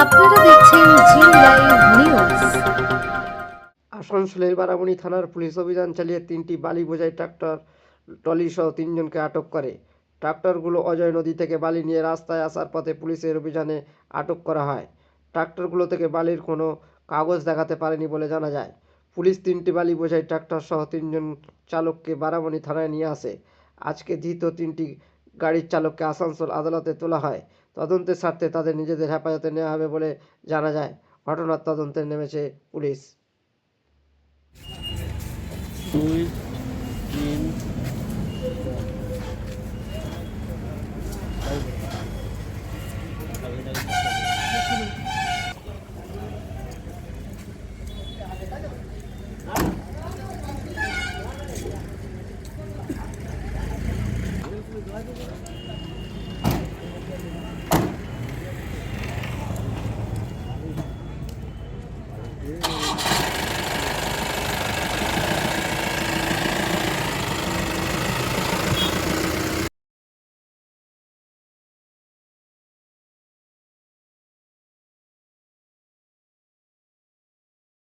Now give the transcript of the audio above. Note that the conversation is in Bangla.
আপনারা দেখছেন জি লাইভ নিউজ আসানসোলের বারাবণী থানার পুলিশ অভিযান চালিয়ে তিনটি বালি বোঝাই ট্রাক্টর, ট্রলি সহ তিনজনকে আটক করে। ট্রাক্টরগুলো অজয় নদী থেকে বালি নিয়ে রাস্তায় আসার পথে পুলিশের অভিযানে আটক করা হয়। ট্রাক্টরগুলো থেকে বালির কোনো কাগজ দেখাতে পারেনি বলে জানা যায়। পুলিশ তিনটি বালি বোঝাই ট্রাক্টর সহ তিনজন চালককে বারাবণী থানায় নিয়ে আসে। আজকে ধৃত তিনটি গাড়ির চালককে আসানসোল আদালতে তোলা হয়। তদন্তের স্বার্থে তাদের নিজেদের হেফাজতে নেওয়া হবে বলে জানা যায়। ঘটনার তদন্তে নেমেছে পুলিশ।